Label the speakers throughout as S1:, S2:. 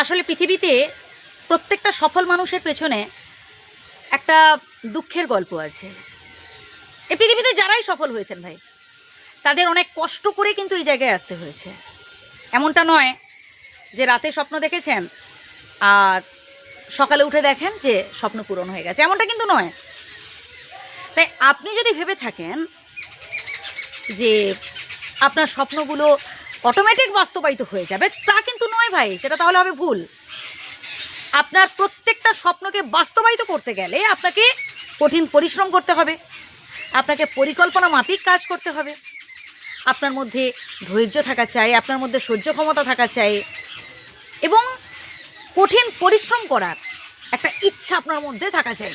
S1: আসলে পৃথিবীতে প্রত্যেকটা সফল মানুষের পেছনে একটা দুঃখের গল্প আছে। এই পৃথিবীতে যারাই সফল হয়েছেন ভাই, তাদের অনেক কষ্ট করে কিন্তু এই জায়গায় আসতে হয়েছে। এমনটা নয় যে রাতে স্বপ্ন দেখেছেন আর সকালে উঠে দেখেন যে স্বপ্ন পূরণ হয়ে গেছে, এমনটা কিন্তু নয়। তাই আপনি যদি ভেবে থাকেন যে আপনার স্বপ্নগুলো অটোমেটিক বাস্তবায়িত হয়ে যাবে, তা কিন্তু নয় ভাই, সেটা তাহলে হবে ভুল। আপনার প্রত্যেকটা স্বপ্নকে বাস্তবায়িত করতে গেলে আপনাকে কঠিন পরিশ্রম করতে হবে, আপনাকে পরিকল্পনা মাফিক কাজ করতে হবে। আপনার মধ্যে ধৈর্য থাকা চাই, আপনার মধ্যে সহ্য ক্ষমতা থাকা চাই এবং কঠিন পরিশ্রম করার একটা ইচ্ছা আপনার মধ্যে থাকা চাই।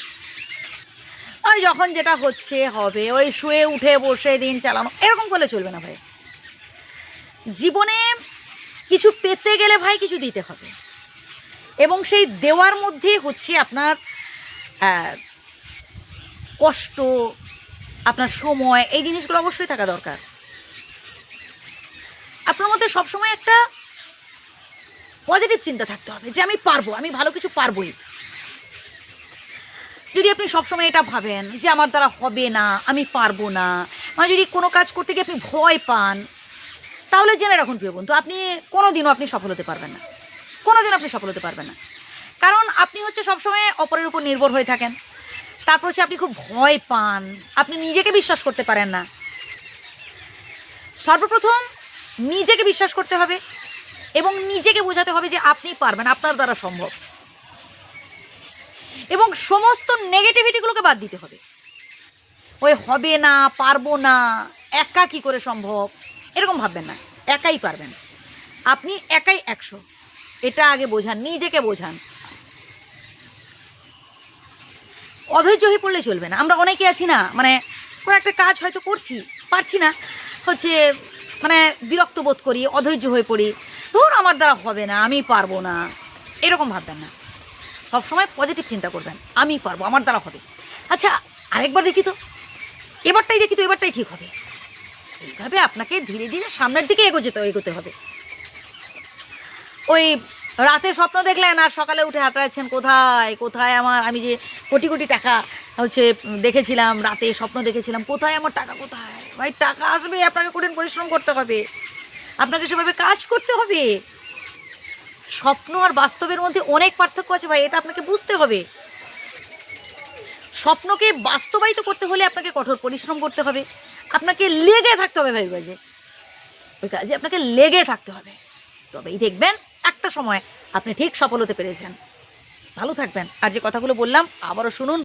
S1: ওই যখন যেটা হচ্ছে, হবে, ওই শুয়ে উঠে বসে দিন চালানো, এরকম করলে চলবে না ভাই। জীবনে কিছু পেতে গেলে ভাই কিছু দিতে হবে। এবং সেই দেওয়ার মধ্যে হচ্ছে আপনার কষ্ট, আপনার সময়, এই জিনিসগুলো অবশ্যই থাকা দরকার। আপনার মধ্যে সবসময় একটা পজিটিভ চিন্তা থাকতে হবে যে আমি পারব, আমি ভালো কিছু পারবোই। যদি আপনি সবসময় এটা ভাবেন যে আমার দ্বারা হবে না, আমি পারব না মানে যদি কোনো কাজ করতে গিয়ে আপনি ভয় পান তাহলে জেনে রাখুন প্রিয় বন্ধু, আপনি কোনো দিনও আপনি সফল হতে পারবেন না। কোনো দিন আপনি সফল হতে পারবেন না। কারণ আপনি হচ্ছে সবসময় অপরের উপর নির্ভর হয়ে থাকেন। তারপর হচ্ছে আপনি খুব ভয় পান, আপনি নিজেকে বিশ্বাস করতে পারেন না। সর্বপ্রথম নিজেকে বিশ্বাস করতে হবে এবং নিজেকে বোঝাতে হবে যে আপনি পারবেন, আপনার দ্বারা সম্ভব। এবং সমস্ত নেগেটিভিটিগুলোকে বাদ দিতে হবে। ওই হবে না, পারব না, একা কি করে সম্ভব? এরকম ভাববেন না, একাই পারবেন। আপনি একাই একশো। এটা আগে বোঝান, নিজেকে বোঝান। অধৈর্য হয়ে পড়লে চলবে না। আমরা অনেকে আছি না মানে কোনো একটা কাজ হয়তো করছি, পারছি না। হচ্ছে মানে বিরক্ত বোধ করি, অধৈর্য হয়ে পড়ি। ধর আমার দ্বারা হবে না, আমি পারব না। এরকম ভাববেন না। সবসময় পজিটিভ চিন্তা করবেন, আমি পারব, আমার দ্বারা হবে। আচ্ছা আরেকবার দেখি তো। এবারটাই দেখি তো, এবারটাই ঠিক হবে। এইভাবে আপনাকে ধীরে ধীরে সামনের দিকে এগো যেতে এগোতে হবে। ওই রাতে স্বপ্ন দেখলেন আর সকালে উঠে হাঁটাচ্ছেন কোথায়? কোথায় আমার আমি যে কোটি কোটি টাকা হচ্ছে দেখেছিলাম রাতে স্বপ্ন দেখেছিলাম, কোথায় আমার টাকা, কোথায়? ভাই, টাকা আসবে, আপনাকে কঠিন পরিশ্রম করতে হবে। আপনাকে সেভাবে কাজ করতে হবে। স্বপ্ন আর বাস্তবের মধ্যে অনেক পার্থক্য আছে ভাই, এটা আপনাকে বুঝতে হবে। স্বপ্নকে বাস্তবায়িত করতে হলে আপনাকে কঠোর পরিশ্রম করতে হবে। আপনাকে লেগে থাকতে হবে ভাই বাজে ওই কাজে আপনাকে লেগে থাকতে হবে। তবেই দেখবেন একটা সময় আপনি ঠিক সফল হতে পেরেছেন। ভালো থাকবেন। আর যে কথাগুলো বললাম, আবারও শুনুন।